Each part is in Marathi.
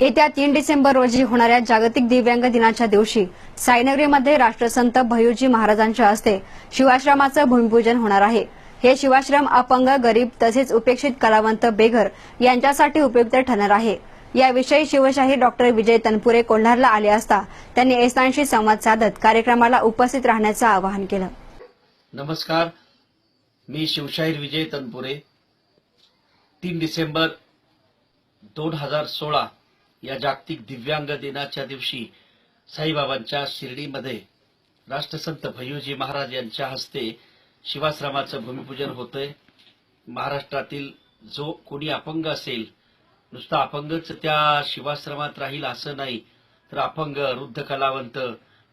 येत्या तीन डिसेंबर रोजी होणाऱ्या जागतिक दिव्यांग दिनाच्या दिवशी साईनगरीमध्ये राष्ट्रसंत भय्यूजी महाराजांच्या हस्ते शिवाश्रमाचं भूमिपूजन होणार आहे. हे शिवाश्रम अपंग गरीब तसेच उपेक्षित कलावंत बेघर यांच्यासाठी उपयुक्त ठरणार आहे. याविषयी शिवशाही डॉक्टर विजय तनपुरे कोल्हारला आले असता त्यांनी एसनांशी संवाद साधत कार्यक्रमाला उपस्थित राहण्याचं आवाहन केलं. नमस्कार. मी शिवशाहीर विजय तनपुरे. तीन डिसेंबर दोन हजार सोळा या जागतिक दिव्यांग दिनाच्या दिवशी साईबाबांच्या शिर्डीमध्ये राष्ट्रसंत भय्यूजी महाराज यांच्या हस्ते शिवाश्रमाचं भूमिपूजन होतंय. महाराष्ट्रातील जो कोणी अपंग असेल नुसता अपंगच त्या शिवाश्रमात राहील असं नाही तर अपंग वृद्ध कलावंत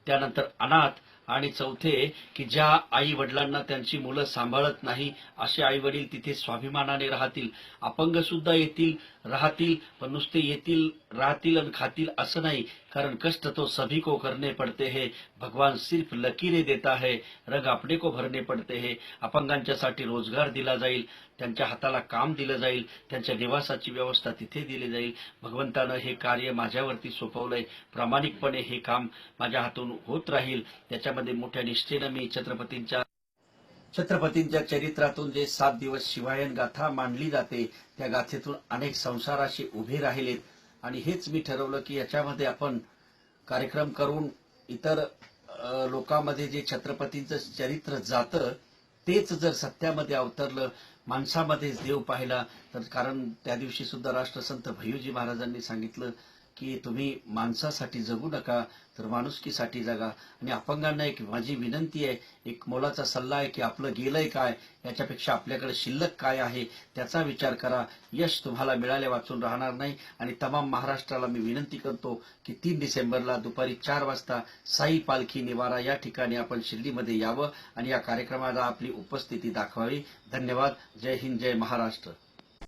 त्यानंतर अनाथ आणि चौथे की ज्या आई वडिलांना त्यांची मुलं सांभाळत नाही असे आई वडील तिथे स्वाभिमानाने राहतील. अपंग सुद्धा येतील राहतील पण नुसते येतील राहतील आणि खातील असं नाही. कारण कष्ट तो सभी को करने पडते हे. भगवान सिर्फ लकीरे देता है रंग आपणे को भरणे पडते हे. अपंगांच्यासाठी रोजगार दिला जाईल त्यांच्या हाताला काम दिलं जाईल त्यांच्या निवासाची व्यवस्था तिथे दिली जाईल. भगवंतानं हे कार्य माझ्यावरती सोपवलंय. प्रामाणिकपणे हे काम माझ्या हातून होत राहील. त्याच्या त्याच्यामध्ये मोठ्या निष्ठेनं मी छत्रपतींच्या छत्रपतींच्या चरित्रातून जे सात दिवस शिवायन गाथा मांडली जाते त्या गाथेतून अनेक संसाराशी उभे राहिलेत. आणि हेच मी ठरवलं की याच्यामध्ये आपण कार्यक्रम करून इतर लोकांमध्ये जे छत्रपतींचं चरित्र जातं तेच जर सत्यामध्ये अवतरलं माणसामध्येच देव पाहिला तर कारण त्या दिवशी सुद्धा राष्ट्रसंत भैयूजी महाराजांनी सांगितलं की तुम्ही माणसासाठी जगू नका तर माणुसकीसाठी जगा. आणि अपंगांना एक माझी विनंती आहे एक मोलाचा सल्ला आहे की आपलं गेलंय काय याच्यापेक्षा आपल्याकडे शिल्लक काय आहे त्याचा विचार करा. यश तुम्हाला मिळाले वाचून राहणार नाही. आणि तमाम महाराष्ट्राला मी विनंती करतो की तीन डिसेंबरला दुपारी चार वाजता साई पालखी निवारा या ठिकाणी आपण शिर्डीमध्ये यावं आणि या कार्यक्रमाला आपली उपस्थिती दाखवावी. धन्यवाद. जय हिंद जय महाराष्ट्र.